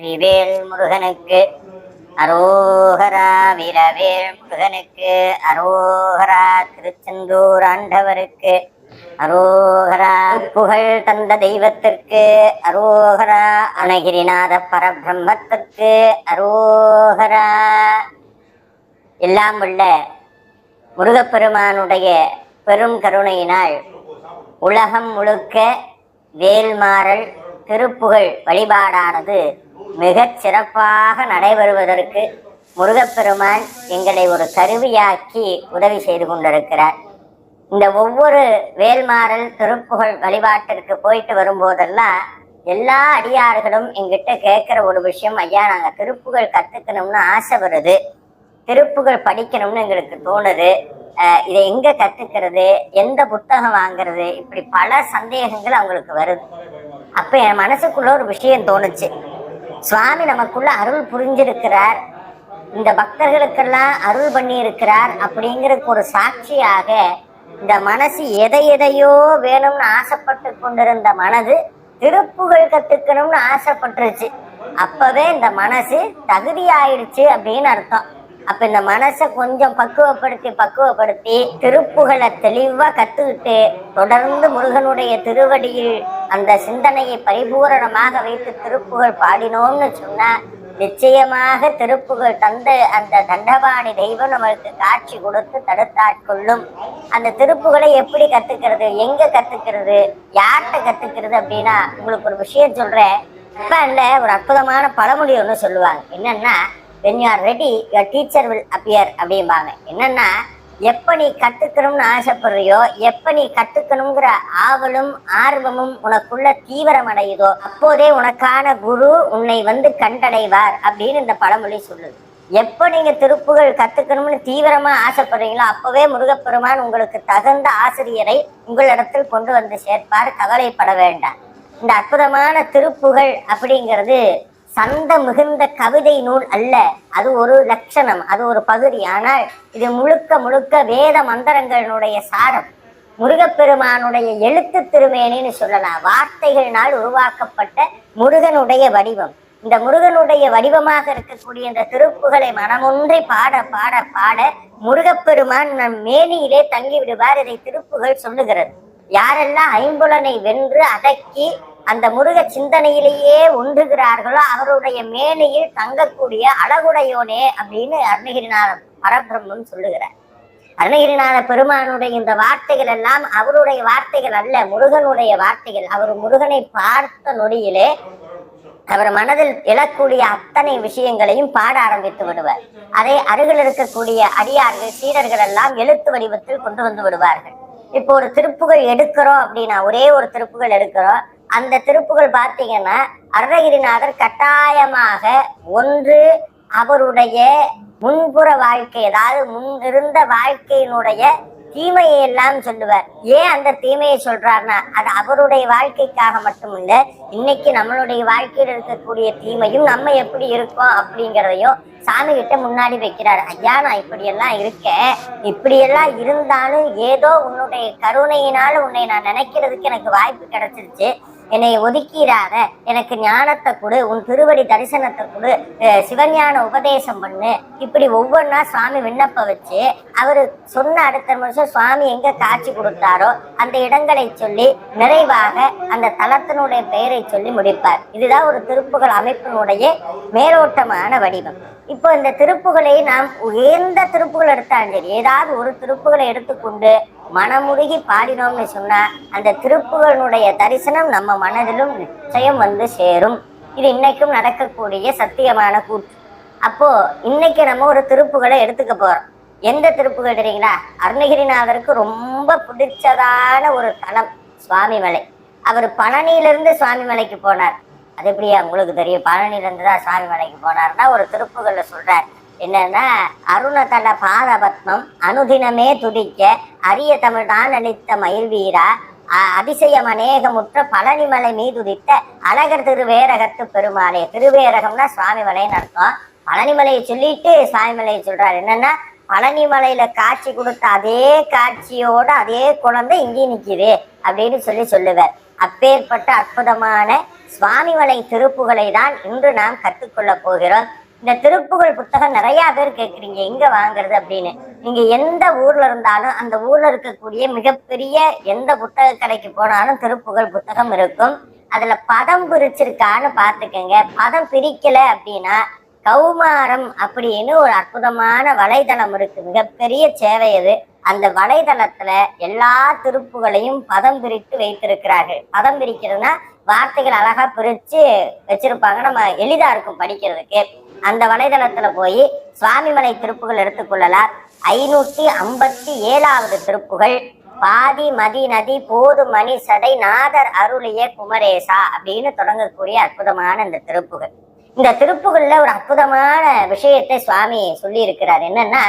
வெற்றிவேல் முருகனுக்கு அரோகரா வீரவேல் முருகனுக்கு அரோகரா திருச்செந்தூர் ஆண்டவருக்கு அரோகரா புகழ் தந்த தெய்வத்திற்கு அரோகரா அனகிரிநாத பரபிரம்மத்திற்கு அரோகரா. எல்லாம் உள்ள முருகப்பெருமானுடைய பெரும் கருணையினால் உலகம் முழுக்க வேல்மாறல் திருப்புகழ் வழிபாடானது மிகச் சிறப்பாக நடைபெறுவதற்கு முருகப்பெருமான் எங்களை ஒரு கருவியாக்கி உதவி செய்து கொண்டிருக்கிறார். இந்த ஒவ்வொரு வேல்மாறல் திருப்புகழ் வழிபாட்டிற்கு போயிட்டு வரும்போதெல்லாம் எல்லா அடியார்களும் எங்கிட்ட கேட்குற ஒரு விஷயம் ஐயா நாங்கள் திருப்புகழ் கற்றுக்கணும்னு ஆசை வருது. திருப்புகள் படிக்கணும்னு எங்களுக்கு தோணுது. இதை எங்க கத்துக்கிறது? எந்த புத்தகம் வாங்குறது? இப்படி பல சந்தேகங்கள் அவங்களுக்கு வருது. அப்ப என் மனசுக்குள்ள ஒரு விஷயம் தோணுச்சு. சுவாமி நமக்குள்ள அருள் புரிஞ்சிருக்கிறார். இந்த பக்தர்களுக்கெல்லாம் அருள் பண்ணி இருக்கிறார் அப்படிங்கிறதுக்கு ஒரு சாட்சியாக இந்த மனசு எதை எதையோ வேணும்னு ஆசைப்பட்டு கொண்டிருந்த மனது திருப்புகள் கத்துக்கணும்னு ஆசைப்பட்டுருச்சு. அப்பவே இந்த மனசு தகுதி ஆயிடுச்சு அப்படின்னு அர்த்தம். அப்ப இந்த மனசை கொஞ்சம் பக்குவப்படுத்தி பக்குவப்படுத்தி திருப்புகளை தெளிவா கத்துக்கிட்டு தொடர்ந்து முருகனுடைய திருவடியில் அந்த சிந்தனையை பரிபூரணமாக வைத்து திருப்புகழ் பாடினோம்னு சொன்னா நிச்சயமாக திருப்புகள் தந்த அந்த தண்டபாணி தெய்வம் நம்மளுக்கு காட்சி கொடுத்து தடுத்தாட்கொள்ளும். அந்த திருப்புகளை எப்படி கத்துக்கிறது எங்க கத்துக்கிறது யார்கிட்ட கத்துக்கிறது அப்படின்னா உங்களுக்கு ஒரு விஷயம் சொல்றேன். ஜப்பான்ல ஒரு அற்புதமான பழமொழி ஒன்று சொல்லுவாங்க. என்னன்னா when you are ready your teacher will appear அப்படிம்பாங்க. என்னன்னா எப்ப நீ கத்துக்கணும்னு ஆசைப்படுறியோ எப்ப நீ கத்துக்கணுங்கிற ஆவலும் ஆர்வமும் உனக்குள்ள தீவிரம் அடையுதோ அப்போதே உனக்கான குரு உன்னை வந்து கண்டடைவார் அப்படின்னு இந்த பழமொழி சொல்லுது. எப்போ நீங்க திருப்புகள் கத்துக்கணும்னு தீவிரமா ஆசைப்படுறீங்களோ அப்பவே முருகப்பெருமான் உங்களுக்கு தகுந்த ஆசிரியரை உங்களிடத்தில் கொண்டு வந்து சேர்ப்பார் கவலைப்பட வேண்டாம். இந்த அற்புதமான திருப்புகள் அப்படிங்கிறது சந்த மிகுந்த கவிதை நூல் அல்ல. அது ஒரு லட்சணம் அது ஒரு பகுதி. ஆனால் இது முழுக்க முழுக்க வேத மந்திரங்களுடைய சாரம். முருகப்பெருமானுடைய எழுத்து திருமேனின்னு சொல்லலாம். வார்த்தைகளினால் உருவாக்கப்பட்ட முருகனுடைய வடிவம். இந்த முருகனுடைய வடிவமாக இருக்கக்கூடிய இந்த திருப்புகளை மனமொன்றி பாட பாட பாட முருகப்பெருமான் நம் மேனியிலே தங்கி விடுவார் இதை திருப்புகள் சொல்லுகிறது. யாரெல்லாம் ஐம்புலனை வென்று அடக்கி அந்த முருக சிந்தனையிலேயே ஒன்றுகிறார்களோ அவருடைய மேனியில் தங்கக்கூடிய அழகுடையோனே அப்படின்னு அருணகிரிநாத பரபிரம்மன் சொல்லுகிறார். அருணகிரிநாத பெருமானுடைய இந்த வார்த்தைகள் எல்லாம் அவருடைய வார்த்தைகள் அல்ல முருகனுடைய வார்த்தைகள். அவர் முருகனை பார்த்த நொடியிலே அவர் மனதில் எழக்கூடிய அத்தனை விஷயங்களையும் பாட ஆரம்பித்து விடுவார். அதை அருகில் இருக்கக்கூடிய அடியார்கள் சீடர்கள் எல்லாம் எழுத்து வடிவத்தில் கொண்டு வந்து விடுவார்கள். இப்போ ஒரு திருப்புகள் எடுக்கிறோம் அப்படின்னா ஒரே ஒரு திருப்புகள் எடுக்கிறோம். அந்த திருப்புகள் பார்த்தீங்கன்னா அருணகிரிநாதர் கட்டாயமாக ஒன்று அவருடைய முன்புற வாழ்க்கை அதாவது முன் இருந்த வாழ்க்கையினுடைய தீமையை எல்லாம் சொல்லுவார். ஏன் அந்த தீமையை சொல்றாருன்னா அது அவருடைய வாழ்க்கைக்காக மட்டுமில்ல இன்னைக்கு நம்மளுடைய வாழ்க்கையில் இருக்கக்கூடிய தீமையும் நம்ம எப்படி இருக்கோம் அப்படிங்கிறதையும் சாமி கிட்ட முன்னாடி வைக்கிறார். ஐயா நான் இப்படியெல்லாம் இருக்கேன். இப்படியெல்லாம் இருந்தாலும் ஏதோ உன்னுடைய கருணையினால உன்னை நான் நினைக்கிறதுக்கு எனக்கு வாய்ப்பு கிடைச்சிருச்சு. என்னை ஒதுக்கிறாத எனக்கு ஞானத்தை கொடு உன் திருவடி தரிசனத்தை கொடு சிவஞான உபதேசம் பண்ணு. இப்படி ஒவ்வொன்றா சுவாமி விண்ணப்ப வச்சு அவர் சொன்ன அடுத்த நிமிஷம் சுவாமி எங்க காட்சி கொடுத்தாரோ அந்த இடங்களை சொல்லி நிறைவாக அந்த தலத்தினுடைய பெயரை சொல்லி முடிப்பார். இதுதான் ஒரு திருப்புகள் அமைப்பினுடைய மேலோட்டமான வடிவம். இப்போ இந்த திருப்புகளை நாம் உயர்ந்த திருப்புகள் எடுத்தாலும் சரி ஏதாவது ஒரு திருப்புகளை எடுத்துக்கொண்டு மனமுருகி பாடினோம்னு சொன்னா அந்த திருப்புகளுடைய தரிசனம் நம்ம மனதிலும் நிச்சயம் வந்து சேரும். இது இன்னைக்கும் நடக்கக்கூடிய சத்தியமான கூற்று. அப்போ இன்னைக்கு நம்ம ஒரு திருப்புகளை எடுத்துக்க போறோம். எந்த திருப்புகள் தெரியுங்களா? அருணகிரிநாதருக்கு ரொம்ப பிடிச்சதான ஒரு தலம் சுவாமிமலை. அவர் பழனியிலிருந்து சுவாமிமலைக்கு போனார். அது எப்படியா உங்களுக்கு தெரியும்? பழனியிலிருந்து தான் சுவாமிமலைக்கு போனார்னா ஒரு திருப்புகளை சொல்கிறார் என்னன்னா அருணதல பாதபத்மம் அனுதினமே துடிக்க அரிய தமிழ்தான் அளித்த மயில் வீரா அ- அதிசயம் அநேகமுற்ற பழனிமலை மீதுதித்த அழகர் திருவேரகத்து பெருமாளே. திருவேரகம்னா சுவாமிமலைன்னு அர்த்தம். பழனிமலையை சொல்லிட்டு சுவாமிமலையை சொல்றாரு. என்னன்னா பழனிமலையில காட்சி கொடுத்த அதே காட்சியோட அதே குழந்தை இங்கே நிக்குது அப்படின்னு சொல்லி சொல்லுவார். அப்பேற்பட்ட அற்புதமான சுவாமிமலை திருப்புகளை தான் இன்று நாம் கற்றுக்கொள்ள போகிறோம். இந்த திருப்புகழ் புத்தகம் நிறைய பேர் கேட்குறீங்க எங்க வாங்குறது அப்படின்னு. நீங்க எந்த ஊர்ல இருந்தாலும் அந்த ஊர்ல இருக்கக்கூடிய மிகப்பெரிய எந்த புத்தக கடைக்கு போனாலும் திருப்புகழ் புத்தகம் இருக்கும். அதுல பதம் பிரிச்சிருக்கான்னு பார்த்துக்கங்க. பதம் பிரிக்கல அப்படின்னா கௌமாரம் அப்படின்னு ஒரு அற்புதமான வலைதளம் இருக்கு. மிகப்பெரிய சேவை அது. அந்த வலைதளத்துல எல்லா திருப்புகளையும் பதம் பிரித்து வைத்திருக்கிறார்கள். பதம் பிரிக்கிறதுனா வார்த்தைகள் அழகா பிரிச்சு வச்சிருப்பாங்க. நம்ம எளிதா இருக்கும் படிக்கிறதுக்கு. அந்த வலைதளத்துல போய் சுவாமிமலை திருப்புகள் எடுத்துக்கொள்ளலாம் ஐநூத்தி ஐம்பத்தி ஏழாவது திருப்புகள். பாதி மதி நதி போது மணி சடை நாதர் அருளிய குமரேசா அப்படின்னு தொடங்கக்கூடிய அற்புதமான இந்த திருப்புகள். இந்த திருப்புகள்ல ஒரு அற்புதமான விஷயத்தை சுவாமி சொல்லி இருக்கிறார் என்னன்னா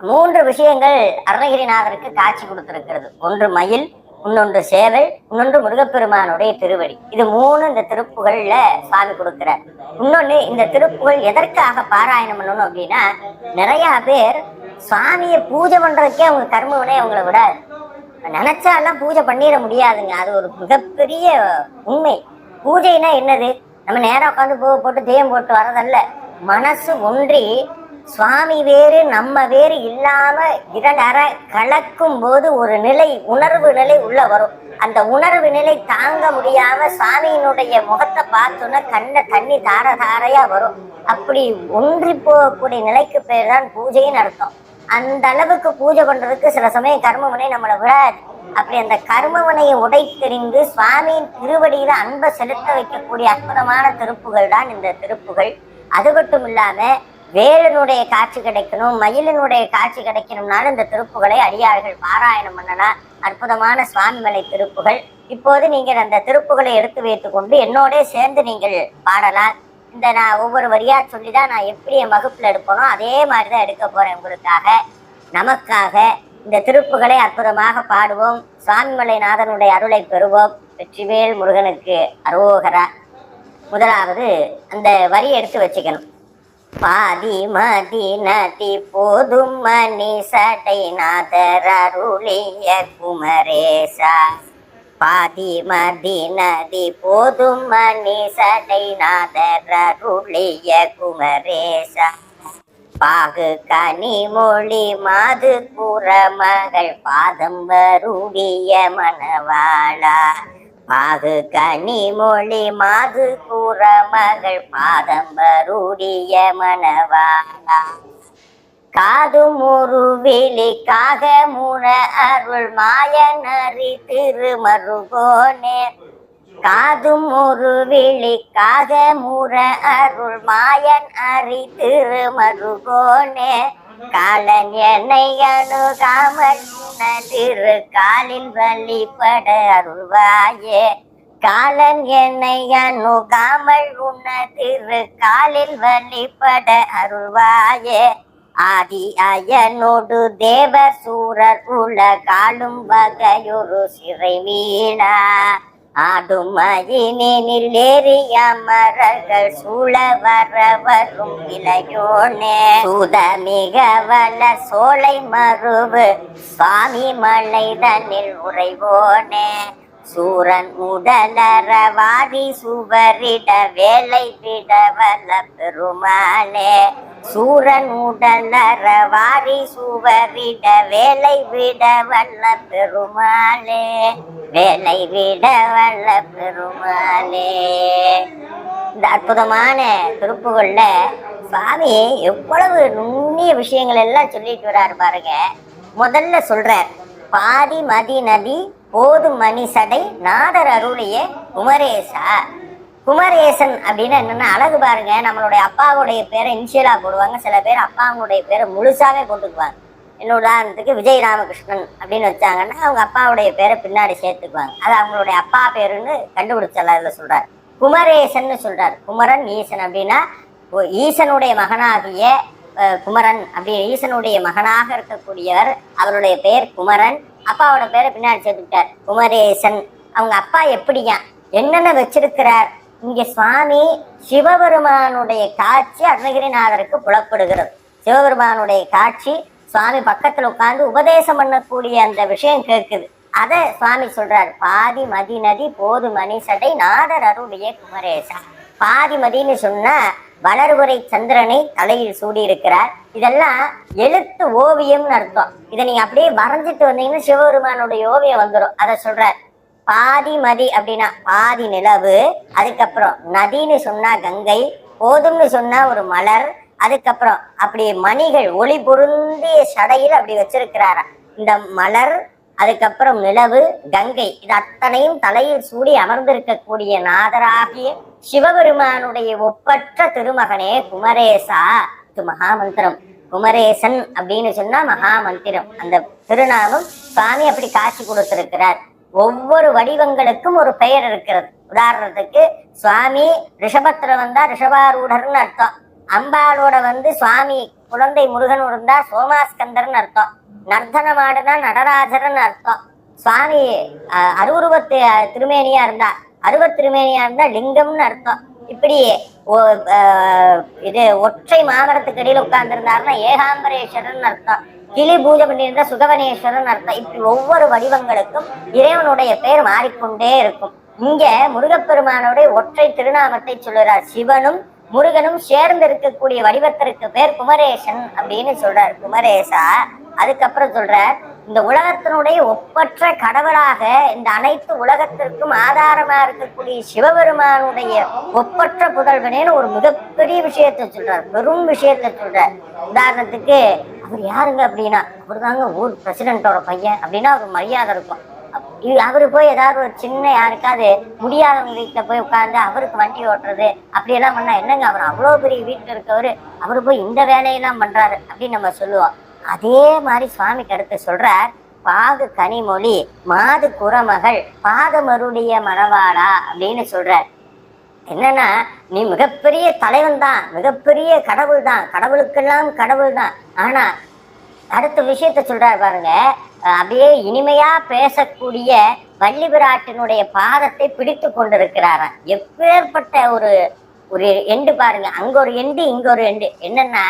மூன்று விஷயங்கள் அருணகிரிநாதருக்கு காட்சி கொடுத்திருக்கிறது. ஒன்று மயில் இன்னொன்று சேவல் இன்னொன்று முருகப்பெருமானுடைய திருவடி. இது மூணு இந்த திருப்புகள்ல சுவாமி கொடுக்கிறார். இன்னொன்று இந்த திருப்புகள் எதற்காக பாராயணம் பண்ணணும் அப்படின்னா நிறைய பேர் சுவாமியை பூஜை பண்றதுக்கே அவங்க கர்மவனே அவங்கள விடாது. நினைச்சாலாம் பூஜை பண்ணிட முடியாதுங்க. அது ஒரு மிகப்பெரிய உண்மை. பூஜைனா என்னது? நம்ம நேரம் உட்காந்து பூ போட்டு தெய்வம் போட்டு வரதல்ல மனசு ஒன்றி சுவாமி வேறு நம்ம வேறு இல்லாம இரண்டர கலக்கும் போது ஒரு நிலை உணர்வு நிலை உள்ள வரும். அந்த உணர்வு நிலை தாங்க முடியாம சுவாமியினுடைய முகத்தை பார்த்தோன்னா கண்ண தண்ணி தார தாரையா வரும். அப்படி ஒன்றி போகக்கூடிய நிலைக்கு பேர் தான் பூஜைன்னு அர்த்தம். அந்த அளவுக்கு பூஜை பண்றதுக்கு சில சமயம் கர்மவினை நம்மளை விடாது. அப்படி அந்த கர்மவினையை உடைத்தெறிந்து சுவாமியின் திருவடியில அன்பை செலுத்த வைக்கக்கூடிய அற்புதமான திருப்புகள் தான் இந்த திருப்புகள். அது மட்டும் இல்லாம வேலனுடைய காட்சி கிடைக்கணும் மயிலினுடைய காட்சி கிடைக்கணும்னாலும் இந்த திருப்புகளை அடியார்கள் பாராயணம் பண்ணலாம். அற்புதமான சுவாமிமலை திருப்புகள். இப்போது நீங்கள் அந்த திருப்புகளை எடுத்து வைத்துக்கொண்டு என்னோட சேர்ந்து நீங்கள் பாடலாம். இந்த நான் ஒவ்வொரு வரியா சொல்லி தான் நான் எப்படி என் வகுப்புல எடுப்பனோ அதே மாதிரி தான் எடுக்க போறேன் உங்களுக்காக. நமக்காக இந்த திருப்புகளை அற்புதமாக பாடுவோம். சுவாமிமலை நாதனுடைய அருளை பெறுவோம். வெற்றிவேல் முருகனுக்கு அரோகரா. முதலாவது அந்த வரி எடுத்து வச்சுக்கணும். பாதி மதி நதி போதும் மணி சடை நாதர் அருளிய குமரேசா. பாதி மதி நதி போதும் மணி சடை நாதர் அருளிய குமரேசா. பாகு கனி மொழி மாது கூற மகள் பாதம் வருடிய மணவாளா. பாகு கனி மொழி மாது கூற மகள் பாதம் வருடிய மணவாளா. காது முருவிலி காக முன அருள் மாயனரி திருமருகோனே. காதும் ஒரு விழிக்காக முற அருள் மாயன் அறி திருமருகோனே. காலன் என்னை அணுகாமல் திரு காலில் வழிபட அருள்வாயே. காலன் என்னை அணுகாமல் உன்ன திரு காலில் வழிபட அருள்வாயே. ஆதி அயனோடு தேவர் சூரர் உலகாலும் வகையொரு சிறை வீணா ஆடும் மதினில் ஏறிய மரங்கள் சூழ வர வரும் இளையோனே. சுதமிக வல சோலை மருவு சுவாமி மலை தன்னில் உறைவோனே. சூரன் உடலற சுவரிட வேலை விட வல்ல பெருமானே சூரன் உடலற வாரி சுவரிட வேலை விட வல்ல பெருமாளே. வேலை விட வல்ல பெருமாளே. இந்த அற்புதமான திருப்புகள்ல சுவாமி எவ்வளவு நுண்ணிய விஷயங்கள் எல்லாம் சொல்லிட்டு வர்றாரு பாருங்க. முதல்ல சொல்றார் பாதி மதி நதி போதும் மணி சடை நாதர் அருளிய குமரேசா. குமரேசன் அப்படின்னு என்னென்ன அழகு பாருங்க. நம்மளுடைய அப்பாவுடைய பேரை இனிஷியலா போடுவாங்க. சில பேர் அப்பாவுடைய பேரை முழுசாகவே போட்டுக்குவாங்க. என்னோட உதாரணத்துக்கு விஜய் ராமகிருஷ்ணன் அப்படின்னு வச்சாங்கன்னா அவங்க அப்பாவுடைய பேரை பின்னாடி சேர்த்துக்குவாங்க. அது அவங்களுடைய அப்பா பேருன்னு கண்டுபிடிச்சல அதில் சொல்றாரு. குமரேசன்னு சொல்கிறார் குமரன் ஈசன் அப்படின்னா ஓ- ஈசனுடைய மகனாகிய குமரன். அப்படி ஈசனுடைய மகனாக இருக்கக்கூடியவர் அவருடைய பெயர் குமரன். அப்பாவோட பேரை பின்னாடி சேர்த்துக்கிட்டார். குமரேசன் அவங்க அப்பா எப்படியா என்னென்ன வச்சிருக்கிறார்? இங்க சுவாமி சிவபெருமானுடைய காட்சி அருணகிரிநாதருக்கு புலப்படுகிறது. சிவபெருமானுடைய காட்சி சுவாமி பக்கத்துல உட்கார்ந்து உபதேசம் பண்ணக்கூடிய அந்த விஷயம் கேட்குது. அத சுவாமி சொல்றாரு பாதி மதி நதி போது மணிசடை நாதர் அருளிய குமரேசா. பாதிமதின்னு சொன்னா வளர்வுரை சந்திரனை தலையில் சூடியிருக்கிறார். இதெல்லாம் எழுத்து ஓவியம்னு அர்த்தம். இதை நீங்க அப்படியே வரைஞ்சிட்டு வந்தீங்கன்னா சிவபெருமானுடைய ஓவியம் வந்துடும் அதை சொல்றார் பாதி மதி அப்படின்னா பாதி நிலவு அதுக்கப்புறம் நதின்னு சொன்னா கங்கை போதும்னு சொன்னா ஒரு மலர் அதுக்கப்புறம் அப்படி மணிகள் ஒளி பொருந்திய சடையில் அப்படி வச்சிருக்கிறாரா இந்த மலர் அதுக்கப்புறம் நிலவு கங்கை இது அத்தனையும் தலையில் சூடி அமர்ந்திருக்கக்கூடிய நாதராகிய சிவபெருமானுடைய ஒப்பற்ற திருமகனே குமரேசா. இது மகாமந்திரம். குமரேசன் அப்படின்னு சொன்னா மகாமந்திரம் அந்த திருநாமம் சுவாமி அப்படி காட்சி கொடுத்திருக்கிறார். ஒவ்வொரு வடிவங்களுக்கும் ஒரு பெயர் இருக்கிறது. உதாரணத்துக்கு சுவாமி ரிஷபத்துல வந்தா ரிஷபாரூடர்னு அர்த்தம். அம்பாளோட வந்து சுவாமி குழந்தை முருகன் இருந்தா சோமாஸ்கந்தர்னு அர்த்தம். நர்த்தனம் நடராஜர்னு அர்த்தம். சுவாமி அஹ், அருவுருவத்து திருமேனியா இருந்தா அருவத் திருமேனியா இருந்தா லிங்கம்னு அர்த்தம். இப்படி இது ஒற்றை மாமரத்துக்கு இடையில உட்கார்ந்துருந்தாருன்னா ஏகாம்பரேஸ்வரன் அர்த்தம். கிளி பூஜை பண்ணியிருந்த சுகவனேஸ்வரன் அர்த்தம். இப்படி ஒவ்வொரு வடிவங்களுக்கும் இறைவனுடைய பெயர் மாறிக்கொண்டே இருக்கும். இங்க முருகப்பெருமானுடைய ஒற்றை திருநாமத்தை சொல்லுறார். சிவனும் முருகனும் சேர்ந்து இருக்கக்கூடிய வடிவத்திற்கு பேர் குமரேசன் அப்படின்னு சொல்றார். குமரேசா அதுக்கப்புறம் சொல்றார் இந்த உலகத்தினுடைய ஒப்பற்ற கடவுளாக இந்த அனைத்து உலகத்திற்கும் ஆதாரமா இருக்கக்கூடிய சிவபெருமானுடைய ஒப்பற்ற புதல்வனேன்னு ஒரு மிகப்பெரிய விஷயத்தை சொல்றார். பெரும் விஷயத்த சொல்றார். உதாரணத்துக்கு அவர் யாருங்க அப்படின்னா அவர் தாங்க ஊர் பிரசிடென்ட்டோட பையன் அப்படின்னா அவர் மரியாதை இருக்கும். அப்~ போய் ஏதாவது ஒரு சின்ன யாருக்காவது முடியாதவங்க வீட்டில் போய் உட்காந்து அவருக்கு வண்டி ஓட்டுறது அப்படியெல்லாம் பண்ணால் என்னங்க அவர் அவ்வளோ பெரிய வீட்டில் இருக்கவர் அவர் போய் இந்த வேலையெல்லாம் பண்ணுறாரு அப்படின்னு நம்ம சொல்லுவோம். அதே மாதிரி சுவாமிக்கு அடுத்து சொல்றார் பாகு கனிமொழி மாது குரமகள் பாகமருடைய மணவாளா அப்படின்னு சொல்றார். என்னன்னா நீ மிகப்பெரிய தலைவன் தான் மிகப்பெரிய கடவுள் தான் கடவுளுக்கெல்லாம் கடவுள் தான். ஆனா அடுத்த விஷயத்த சொல்றாரு பாருங்க அப்படியே இனிமையா பேசக்கூடிய வள்ளி பிராட்டினுடைய பாதத்தை பிடித்து கொண்டிருக்கிறாராம். எப்பேற்பட்ட ஒரு ஒரு எண்டு பாருங்க அங்க ஒரு எண்டு இங்க ஒரு எண்டு. என்னன்னா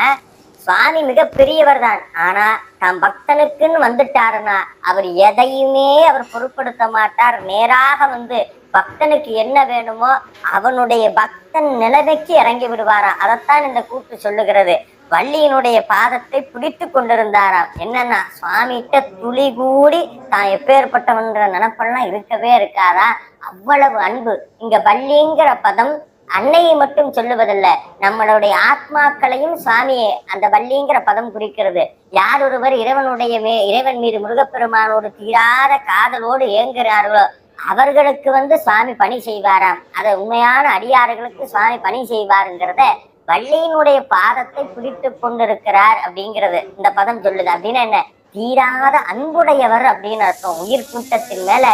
சுவாமி மிக பெரியவர் தான். ஆனா தம் பக்தனுக்குன்னு வந்துட்டாருன்னா அவர் எதையுமே அவர் பொருட்படுத்த மாட்டார். நேராக வந்து பக்தனுக்கு என்ன வேணுமோ அவனுடைய பக்தன் நிலைமைக்கு இறங்கி விடுவாராம். அதைத்தான் இந்த கூட்டு சொல்லுகிறது. வள்ளியினுடைய பாதத்தை பிடித்து கொண்டிருந்தாராம். என்னன்னா சுவாமிகிட்ட துளி கூடி தான் எப்பேற்பட்டவன்ற நினப்பெல்லாம் இருக்கவே இருக்காதா? அவ்வளவு அன்பு. இங்க வள்ளிங்கிற பதம் அன்னையை மட்டும் சொல்லுவதல்ல நம்மளுடைய ஆத்மாக்களையும் சுவாமி அந்த வள்ளிங்கிற பதம் குறிக்கிறது. யார் ஒருவர் இறைவனுடைய மே இறைவன் மீது முருகப்பெருமானோடு தீராத காதலோடு ஏங்குகிறார்களோ அவர்களுக்கு வந்து சுவாமி பணி செய்வாராம். அதை உண்மையான அடியார்களுக்கு சுவாமி பணி செய்வாருங்கிறத வள்ளியினுடைய பாதத்தை பிடித்து கொண்டிருக்கிறார் அப்படிங்கிறது இந்த பதம் சொல்லுது. அப்படின்னா என்ன? தீராத அன்புடையவர் அப்படின்னு அர்த்தம். உயிர் கூட்டத்தின் மேல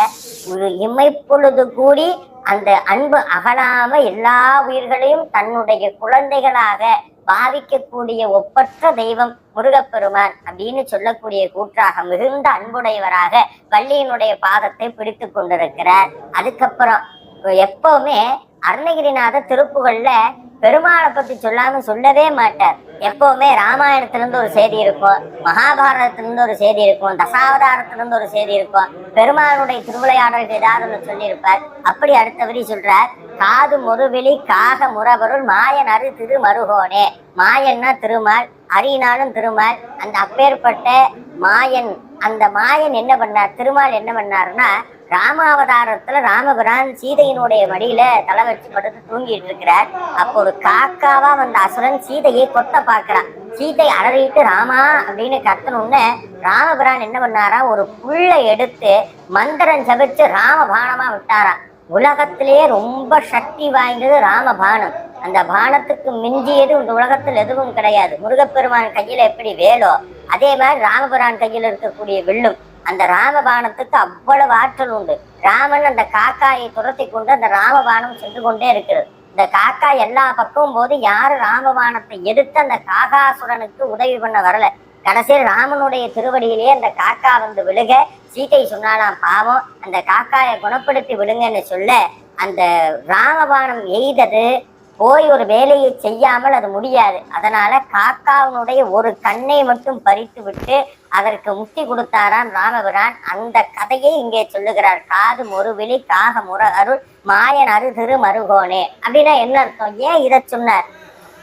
இமைப்பொழுது கூடி அந்த அன்பு அகலாம எல்லா உயிர்களையும் தன்னுடைய குழந்தைகளாக பாவிக்கக்கூடிய ஒப்பற்ற தெய்வம் முருகப்பெருமான் அப்படின்னு சொல்லக்கூடிய கூற்றாக மிகுந்த அன்புடையவராக வள்ளியினுடைய பாதத்தை பிடித்து கொண்டிருக்கிறார். அதுக்கப்புறம் எப்பவுமே அருணகிரிநாத திருப்புகள்ல பெருமாளை பத்தி சொல்லாம சொல்லவே மாட்டார். எப்பவுமே ராமாயணத்திலிருந்து ஒரு செய்தி இருக்கும். மகாபாரதத்திலிருந்து ஒரு செய்தி இருக்கும். தசாவதாரத்திலிருந்து ஒரு செய்தி இருக்கும். பெருமாளுடைய திருவிளையாடலுக்கு ஏதாவது ஒன்று சொல்லியிருப்பார். அப்படி அடுத்த வரி சொல்றார் காது முருவெளி காக முறவருள் மாயன் அரு திரு மருகோனே மாயன்னா திருமால் அரியினாலும் திருமால். அந்த அப்பேற்பட்ட மாயன் அந்த மாயன் என்ன பண்ணார் திருமால் என்ன பண்ணாருன்னா ராமாவதாரத்துல ராமபிரான் சீதையினுடைய மடியில தலை வச்சு படுத்து தூங்கிட்டு இருக்கிறார். அப்போ ஒரு காக்காவா வந்த அசுரன் சீதையை கொத்த பாக்குறான் சீதை அலறிட்டு ராமா அப்படின்னு கத்தணுன்னு ராமபிரான் என்ன பண்ணாராம் ஒரு புல்லை எடுத்து மந்திரம் ஜபிச்சு ராமபானமா விட்டாராம். உலகத்திலேயே ரொம்ப சக்தி வாய்ந்தது ராமபானம். அந்த பானத்துக்கு மிஞ்சியது இந்த உலகத்தில் எதுவும் கிடையாது. முருகப்பெருமான் கையில எப்படி வேலோ அதே மாதிரி ராமபிரான் கையில் இருக்கக்கூடிய வில்லும். அந்த ராமபானத்துக்கு அவ்வளவு ஆற்றல் உண்டு. ராமன் அந்த காக்காயை துரத்தி கொண்டு அந்த ராமபானம் சென்று கொண்டே இருக்கிறது. இந்த காக்கா எல்லா பக்கமும் போது யாரு ராமபானத்தை எடுத்து அந்த காகாசுரனுக்கு உதவி பண்ண வரல. கடைசியில் ராமனுடைய திருவடியிலேயே அந்த காக்கா வந்து விழுக சீதை சொன்னாலாம் பாவம் அந்த காக்காயை குணப்படுத்தி விழுங்கன்னு சொல்ல அந்த ராமபானம் எய்தது போய் ஒரு வேலையை செய்யாமல் அது முடியாது. அதனால காக்காவினுடைய ஒரு கண்ணை மட்டும் பறித்து விட்டு அதற்கு முக்தி கொடுத்தாராம் ராமபிரான். அந்த கதையை இங்கே சொல்லுகிறார். காது மொருவிழி காக முற அருள் மாயன் அரு திரு மருகோனே. அப்படின்னா என்ன அர்த்தம்? ஏன் இதை சொன்னார்?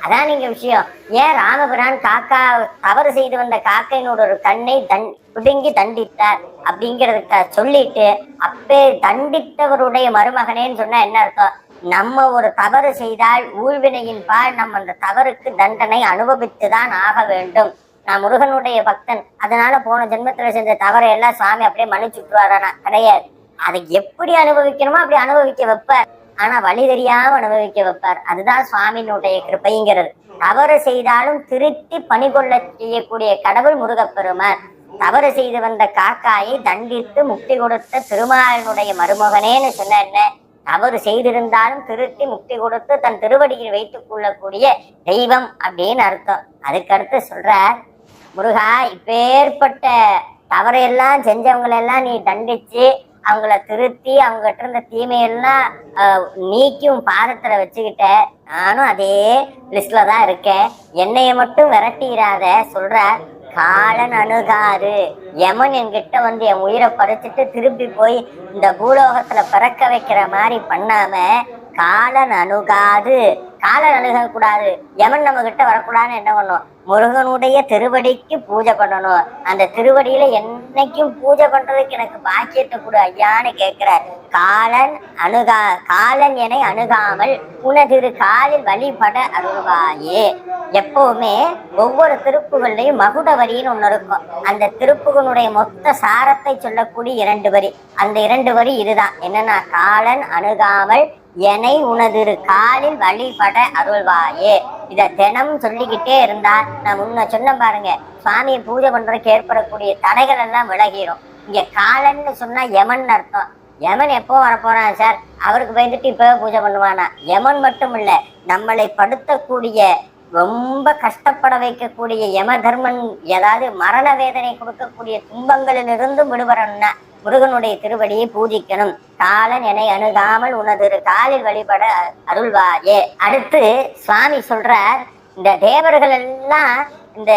அதான் நீங்க விஷயம். ஏன் ராமபிரான் காக்கா தவறு செய்து வந்த காக்கையினோட ஒரு கண்ணை தன் பிடுங்கி தண்டித்தார் அப்படிங்கிறதுக்க சொல்லிட்டு அப்பே தண்டித்தவருடைய மருமகனேன்னு சொன்னா என்ன அர்த்தம்? நம்ம ஒரு தவறு செய்தால் ஊழ்வினையின் பால் நம்ம அந்த தவறுக்கு தண்டனை அனுபவித்துதான் ஆக வேண்டும். நான் முருகனுடைய பக்தன். அதனால போன ஜென்மத்துல செஞ்ச தவறை எல்லாம் சுவாமி அப்படியே மன்னிச்சுட்டுவாரானா கிடையாது. அதை எப்படி அனுபவிக்கணுமோ அப்படி அனுபவிக்க வைப்பார். ஆனா வழி தெரியாம அனுபவிக்க வைப்பார். அதுதான் சுவாமியினுடைய கிருப்பைங்கிறது தவறு செய்தாலும் திருத்தி பணி கொள்ள செய்யக்கூடிய கடவுள் முருகப்பெருமான். தவறு செய்து வந்த காக்காயை தண்டித்து முக்தி கொடுத்த திருமாலினுடைய மருமகனேன்னு சொன்ன என்ன? தவறு செய்திருந்தாலும் திருத்தி முக்தி கொடுத்து தன் திருவடியில் வைத்துக் கொள்ளக்கூடிய தெய்வம் அப்படின்னு அர்த்தம். அதுக்கடுத்து சொல்றார் முருகா இப்பேற்பட்ட தவறையெல்லாம் செஞ்சவங்களெல்லாம் நீ தண்டிச்சு அவங்கள திருத்தி அவங்ககிட்ட இருந்த தீமையெல்லாம் நீக்கும் பாதத்துல வச்சுக்கிட்ட. நானும் அதே லிஸ்ட்ல தான் இருக்கேன். என்னைய மட்டும் விரட்டிடாத சொல்ற காலன் அணுகாது யமன் என்கிட்ட வந்து என் உயிரை பறிச்சுட்டு திருப்பி போய் இந்த பூலோகத்துல பிறக்க வைக்கிற மாதிரி பண்ணாம காலன் அணுகாது. காலன் அணுக கூடாது யமன் நம்ம கிட்ட வரக்கூடாதுன்னு என்ன பண்ணும்? முருகனுடைய திருவடிக்கு பூஜை பண்ணணும். அந்த திருவடியில என்னைக்கும் பூஜை பண்றதுக்கு எனக்கு பாக்கியத்தை கொடு ஐயான்னு கேட்கிறார். காலன் அணுகா காலன் என அணுகாமல் உனதிரு காலில் வழிபட அருள்வாயே. எப்பவுமே ஒவ்வொரு திருப்புகள்லையும் மகுட வரின்னு ஒன்று இருக்கும். அந்த திருப்புகளுடைய மொத்த சாரத்தை சொல்லக்கூடிய இரண்டு வரி. அந்த இரண்டு வரி இதுதான். என்னன்னா காலன் அணுகாமல் என்னை உனதிரு காலில் வழிபட அருள்வாயே. இத தினம் சொல்லிக்கிட்டே இருந்தா நான் முன்ன சொன்ன பாருங்க சுவாமியை பூஜை பண்றதுக்கு ஏற்படக்கூடிய தடைகள் எல்லாம் விலகிரும். இங்க காலன்னு சொன்னா யமன் அர்த்தம். யமன் எப்போ வரப்போறான் சார்? அவருக்கு பயந்துட்டு இப்போ பூஜை பண்ணுவானா? யமன் மட்டும் இல்ல நம்மளை படுத்தக்கூடிய ரொம்ப கஷ்டப்பட வைக்கக்கூடிய யம தர்மன் ஏதாவது மரண வேதனை கொடுக்கக்கூடிய துன்பங்களிலிருந்து விடுபடணும்னா முருகனுடைய திருவடியை பூஜிக்கணும். காலன் என்னை அணுகாமல் உனது காலில் வழிபட அருள்வாயே. அடுத்து சுவாமி சொல்றார் இந்த தேவர்கள் எல்லாம் இந்த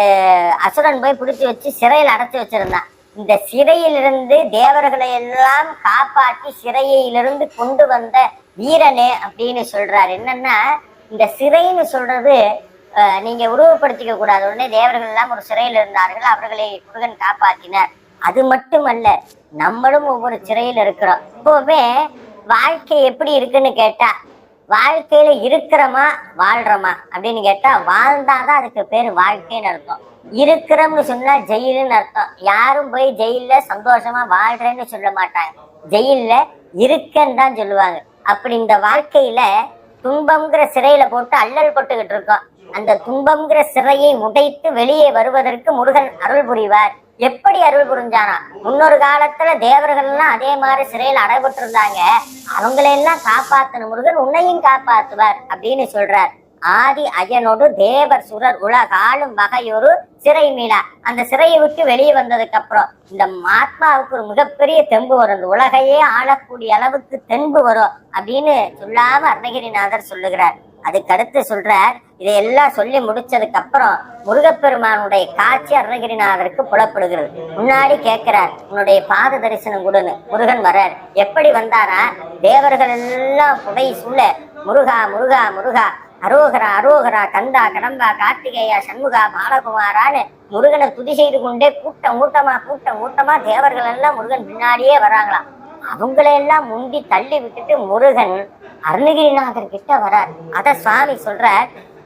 அசுரன் போய் பிடிச்சி வச்சு சிறையில் அடைச்சி வச்சிருந்தான். இந்த சிறையிலிருந்து தேவர்களை எல்லாம் காப்பாற்றி சிறையிலிருந்து கொண்டு வந்த வீரனே அப்படின்னு சொல்றாரு. என்னன்னா இந்த சிறைன்னு சொல்றது நீங்க உருவப்படுத்திக்க கூடாது. உடனே தேவர்கள் எல்லாம் ஒரு சிறையில் இருந்தார்கள் அவர்களை முருகன் காப்பாற்றினார் அது மட்டுமல்ல நம்மளும் ஒவ்வொரு சிறையில் இருக்கிறோம். இப்போவே வாழ்க்கை எப்படி இருக்குன்னு கேட்டா வாழ்க்கையில இருக்கிறோமா வாழ்றோமா அப்படின்னு கேட்டா வாழ்ந்தாதான் அதுக்கு பேர் வாழ்க்கைன்னு அர்த்தம். இருக்கிறோம்னு சொன்னா ஜெயிலுன்னு அர்த்தம். யாரும் போய் ஜெயில்ல சந்தோஷமா வாழ்றேன்னு சொல்ல மாட்டாங்க. ஜெயில்ல இருக்கன்னு தான் சொல்லுவாங்க. அப்படி இந்த வாழ்க்கையில துன்பம்ங்கிற சிறையில போட்டு அல்லல் போட்டுக்கிட்டு இருக்கோம். அந்த துன்பம்ங்கிற சிறையை உடைத்து வெளியே வருவதற்கு முருகன் அருள் புரிவார். எப்படி அருள் புரிஞ்சானா? முன்னொரு காலத்துல தேவர்கள் எல்லாம் அதே மாதிரி சிறையில் அடைபட்டு இருந்தாங்க அவங்களையெல்லாம் காப்பாத்தின முருகன் உன்னையும் காப்பாத்துவார் அப்படின்னு சொல்றார். ஆதி அயனோடு தேவர் சுரர் உலகாலும் வகையொரு சிறை மீளா. அந்த சிறையை விட்டு வெளியே வந்ததுக்கு அப்புறம் இந்த ஆத்மாவுக்கு ஒரு மிகப்பெரிய தெம்பு வரும். இந்த உலகையே ஆளக்கூடிய அளவுக்கு தெம்பு வரும் அப்படின்னு சொல்லாம அருணகிரிநாதர் சொல்லுகிறார். அதுக்கடுத்து சொல்றார் இதையெல்லாம் சொல்லி முடிச்சதுக்கு அப்புறம் முருகப்பெருமானுடைய காட்சி அருணகிரிநாதருக்கு புலப்படுகிறது. முன்னாடி கேட்கிறார் உன்னுடைய பாத தரிசனம் கொடுன்னு. முருகன் வர்றார். எப்படி வந்தாரா? தேவர்கள் எல்லாம் புடை சூழ முருகா முருகா முருகா அரோகரா அரோகரா கந்தா கடம்பா கார்த்திகேயா சண்முகா பாலகுமாரான்னு முருகனை துதி செய்து கொண்டே கூட்டம் கூட்டமா கூட்டம் கூட்டமா தேவர்கள் எல்லாம் முருகன் பின்னாடியே வராங்களாம். அவங்களையெல்லாம் முந்தி தள்ளி விட்டுட்டு முருகன் அருணகிரிநாதர் கிட்ட வரார் அத சுவாமி சொல்ற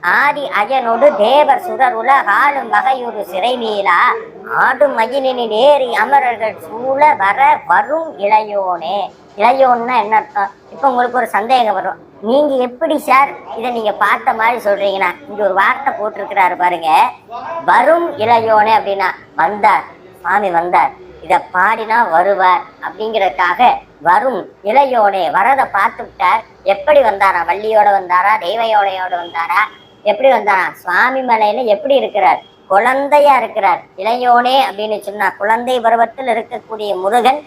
ஆதி அயனோடு தேவர் சுரர் உலகாலும் வகையொரு சிறை மீளா ஆடும் மயிலினில் ஏறி அமரர்கள் சூழ வர வரும் இளையோனே. இளையோன்னா என்ன அர்த்தம்? இப்போ உங்களுக்கு ஒரு சந்தேகம் வரும். நீங்க எப்படி சார் இதை நீங்க பார்த்த மாதிரி சொல்றீங்கன்னா இங்க ஒரு வார்த்தை போட்டிருக்கிறாரு பாருங்க. வரும் இளையோனே அப்படின்னா வந்தார் சுவாமி வந்தார் இதை பாடினா வருவார் அப்படிங்கிறதுக்காக வரும் இளையோனே வரதை பார்த்து விட்டார். எப்படி வந்தாரா? வள்ளியோட வந்தாரா? தெய்வயோடையோட வந்தாரா? எப்படி வந்தாராம் சுவாமி மலையில எப்படி இருக்கிறார்? குழந்தையா இருக்கிறார். இளையோனே அப்படின்னு சொன்னா குழந்தை பருவத்தில் இருக்கக்கூடிய முருகன்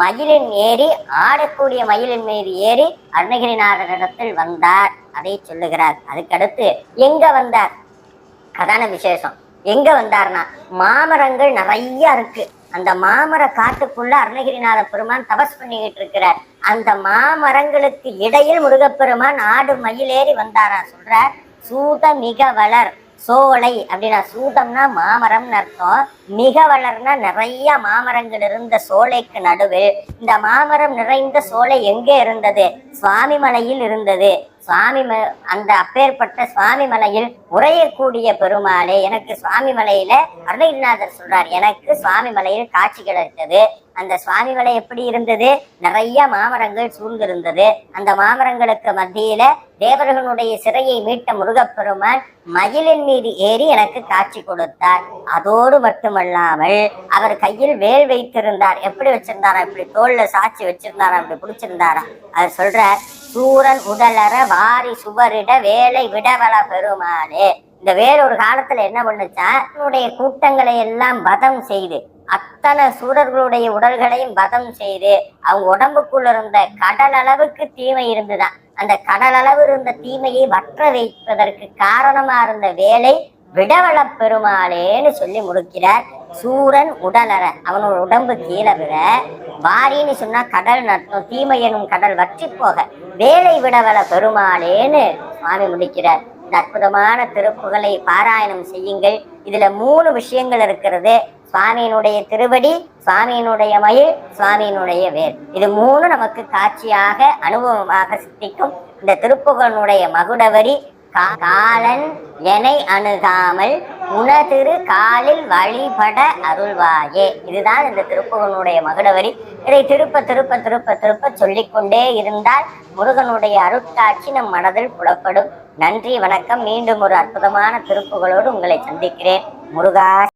மயிலின் ஏறி ஆடக்கூடிய மயிலின் மீது ஏறி அருணகிரிநாதரிடத்தில் வந்தார். அதை சொல்லுகிறார். அதுக்கடுத்து எங்க வந்தார்? அதான விசேஷம். எங்க வந்தார்னா மாமரங்கள் நிறைய இருக்கு. அந்த மாமர காட்டுக்குள்ள அருணகிரிநாத பெருமான் தபஸ் பண்ணிக்கிட்டு இருக்கிறார். அந்த மாமரங்களுக்கு இடையில் முருகப்பெருமான் ஆடு மயிலேறி வந்தாரா சொல்றார். சூத மிக வளர் சோலை அப்படின்னா சூதம்னா மாமரம்னு அர்த்தம். மிக வளர்னா நிறைய மாமரங்கள் இருந்த சோலைக்கு நடுவில் இந்த மாமரம் நிறைந்த சோலை எங்கே இருந்தது? சுவாமி மலையில் இருந்தது. சுவாமி ம அந்த அப்பேற்பட்ட சுவாமி மலையில் உறையக்கூடிய பெருமாளே எனக்கு சுவாமி மலையில அருணகிரிநாதர் சொல்றார் எனக்கு சுவாமி மலையில் காட்சி கிடைத்தது அந்த சுவாமி மலை எப்படி இருந்தது? நிறைய மாமரங்கள் சூழ்ந்திருந்தது. அந்த மாமரங்களுக்கு மத்தியில தேவர்களுடைய சிறையை மீட்ட முருகப்பெருமான் மயிலின் மீது ஏறி எனக்கு காட்சி கொடுத்தார். அதோடு மட்டுமல்லாமல் அவர் கையில் வேல் வைத்திருந்தார். எப்படி வச்சிருந்தாரா? இப்படி தோல்ல சாட்சி வச்சிருந்தாரா? இப்படி பிடிச்சிருந்தாரா? அவர் சொல்றார் சூரன் உடலற வாரி சுவரிட வேலை விடவல பெருமானே. இந்த வேல் ஒரு காலத்துல என்ன பண்ணுச்சா தன்னுடைய கூட்டங்களை எல்லாம் வதம் செய்து அத்தனை சூரர்களுடைய உடல்களையும் வதம் செய்து அவங்க உடம்புக்குள்ள இருந்த கடல் அளவுக்கு தீமை இருந்துதான் அந்த கடல் அளவு இருந்த தீமையை வற்ற வைப்பதற்கு காரணமா இருந்த வேலை விடவள பெருமாளேன்னு சொல்லி முடிக்கிறார். சூரன் உடலற அவனோட உடம்பு கீழே விட வாரின்னு சொன்னா கடல் நட்டம் தீமை எனும் கடல் வற்றி போக வேலை விடவள பெருமாளேன்னு சுவாமி முடிக்கிறார். இந்த அற்புதமான திருப்புகளை பாராயணம் செய்யுங்கள். இதுல மூணு விஷயங்கள் இருக்கிறது. சுவாமியினுடைய திருவடி சுவாமியினுடைய மயில் சுவாமியினுடைய வேர் இது மூணு நமக்கு காட்சியாக அனுபவமாக சித்திக்கும் இந்த திருப்புகனுடைய மகுடவரி கா- காலன் எனை அணுகாமல் உனதிரு காலில் வழிபட அருள்வாயே. இதுதான் இந்த திருப்புகனுடைய மகுடவரி. இதை திருப்ப திருப்ப திருப்ப திருப்ப சொல்லிக்கொண்டே இருந்தால் முருகனுடைய அருட்காட்சி நம் மனதில் புலப்படும். நன்றி வணக்கம். மீண்டும் ஒரு அற்புதமான திருப்புகளோடு உங்களை சந்திக்கிறேன். முருகா